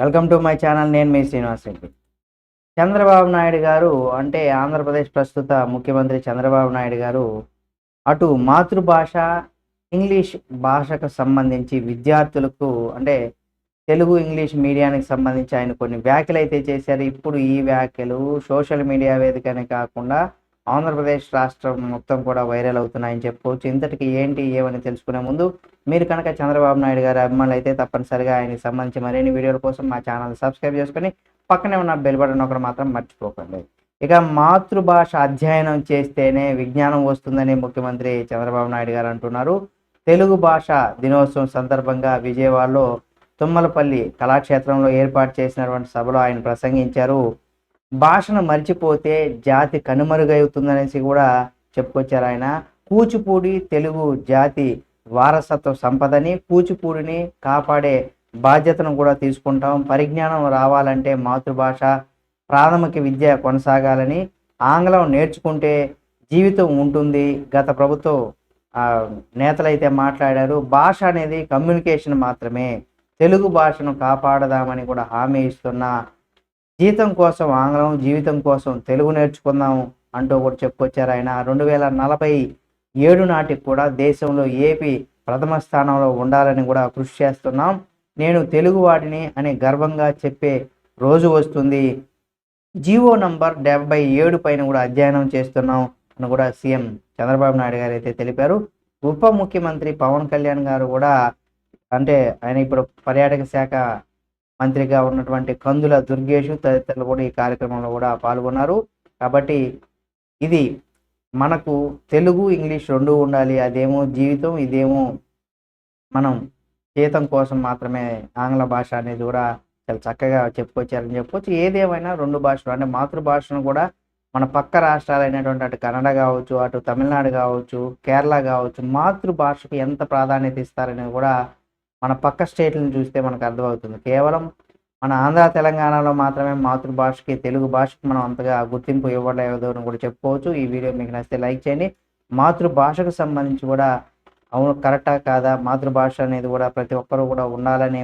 Welcome to my channel నేను మీ శ్రీనివాస్ రెడ్డి. చంద్రబాబు నాయుడు గారు అంటే ఆంధ్రప్రదేశ్ ప్రస్తుత ముఖ్యమంత్రి చంద్రబాబు నాయుడు గారు అటు మాతృభాష ఇంగ్లీష్ భాషకు సంబంధించి విద్యార్థులకు అంటే తెలుగు ఇంగ్లీష్ మీడియానికి సంబంధించి ఆయన కొన్ని వ్యాఖ్యలు అయితే చేశారు. ఇప్పుడు ఈ వ్యాఖ్యలు సోషల్ మీడియా వేదికనే కాకుండా ఆంధ్రప్రదేశ్ రాష్ట్రం మొత్తం కూడా వైరల్ అవుతున్నాయని చెప్పుకోవచ్చు ఇంతటికి ఏంటి ఏమని తెలుసుకునే ముందు మీరు కనుక చంద్రబాబు నాయుడు గారి అభిమానులు అయితే తప్పనిసరిగా ఆయనకి సంబంధించి మరిన్ని వీడియోల కోసం మా ఛానల్ సబ్స్క్రైబ్ చేసుకొని పక్కనే ఉన్న బెల్ బటన్ ఒకటి మాత్రం మర్చిపోకండి. ఇక మాతృభాష అధ్యయనం చేస్తేనే విజ్ఞానం వస్తుందని ముఖ్యమంత్రి చంద్రబాబు నాయుడు గారు అంటున్నారు. తెలుగు భాష దినోత్సవం సందర్భంగా విజయవాడలో తుమ్మలపల్లి కళాక్షేత్రంలో ఏర్పాటు చేసినటువంటి సభలో ఆయన ప్రసంగించారు. భాషను మర్చిపోతే జాతి కనుమరుగవుతుందనేసి కూడా చెప్పుకొచ్చారు ఆయన. కూచిపూడి తెలుగు జాతి వారసత్వ సంపదని కూచిపూడిని కాపాడే బాధ్యతను కూడా తీసుకుంటాం. పరిజ్ఞానం రావాలంటే మాతృభాష ప్రాథమిక విద్య కొనసాగాలని ఆంగ్లం నేర్చుకుంటే జీవితం ఉంటుంది. గత ప్రభుత్వం నేతలైతే మాట్లాడారు భాష అనేది కమ్యూనికేషన్ మాత్రమే. తెలుగు భాషను కాపాడదామని కూడా హామీ ఇస్తున్న జీతం కోసం ఆంగ్లం జీవితం కోసం తెలుగు నేర్చుకుందాం అంటూ కూడా చెప్పుకొచ్చారు ఆయన. రెండు వేల నలభై ఏడు నాటికి కూడా దేశంలో ఏపీ ప్రథమ స్థానంలో ఉండాలని కూడా కృషి చేస్తున్నాం. నేను తెలుగువాడిని అని గర్వంగా చెప్పే రోజు వస్తుంది. జీవో నంబర్ డెబ్బై ఏడు పైన కూడా అధ్యయనం చేస్తున్నాం అని కూడా సీఎం చంద్రబాబు నాయుడు గారు అయితే తెలిపారు. ఉప ముఖ్యమంత్రి పవన్ కళ్యాణ్ గారు కూడా అంటే ఆయన ఇప్పుడు పర్యాటక శాఖ మంత్రిగా ఉన్నటువంటి కందుల దుర్గేషు తదితరులు కూడా ఈ కార్యక్రమంలో కూడా పాల్గొన్నారు. కాబట్టి ఇది మనకు తెలుగు ఇంగ్లీష్ రెండు ఉండాలి. అదేమో జీవితం ఇదేమో మనం జీతం కోసం మాత్రమే ఆంగ్ల భాష అనేది కూడా చాలా చక్కగా చెప్పుకొచ్చారని చెప్పుకోవచ్చు ఏదేమైనా రెండు భాషలు అంటే మాతృభాషను కూడా మన పక్క రాష్ట్రాలు అయినటువంటి అటు కన్నడ కావచ్చు అటు తమిళనాడు కావచ్చు కేరళ కావచ్చు మాతృభాషకు ఎంత ప్రాధాన్యత ఇస్తారనేది కూడా మన పక్క స్టేట్లను చూస్తే మనకు అర్థమవుతుంది. కేవలం మన ఆంధ్ర తెలంగాణలో మాత్రమే మాతృభాషకి తెలుగు భాషకి మనం అంతగా గుర్తింపు ఇవ్వలేదు అని కూడా చెప్పుకోవచ్చు. ఈ వీడియో మీకు నచ్చితే లైక్ చేయండి. మాతృభాషకు సంబంధించి కూడా అవును కరెక్టా కాదా? మాతృభాష అనేది కూడా ప్రతి ఒక్కరు కూడా ఉండాలనే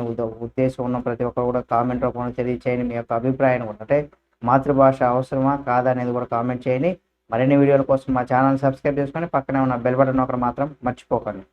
ఉద్దేశం ఉన్న ప్రతి ఒక్కరు కూడా కామెంట్ రూపంలో తెలియచేయండి. మీ యొక్క అభిప్రాయం కూడా. అంటే మాతృభాష అవసరమా కాదా అనేది కూడా కామెంట్ చేయండి. మరిన్ని వీడియోల కోసం మా ఛానల్ సబ్స్క్రైబ్ చేసుకొని పక్కనే ఉన్న బెల్ బటన్ ఒకటి మాత్రం మర్చిపోకండి.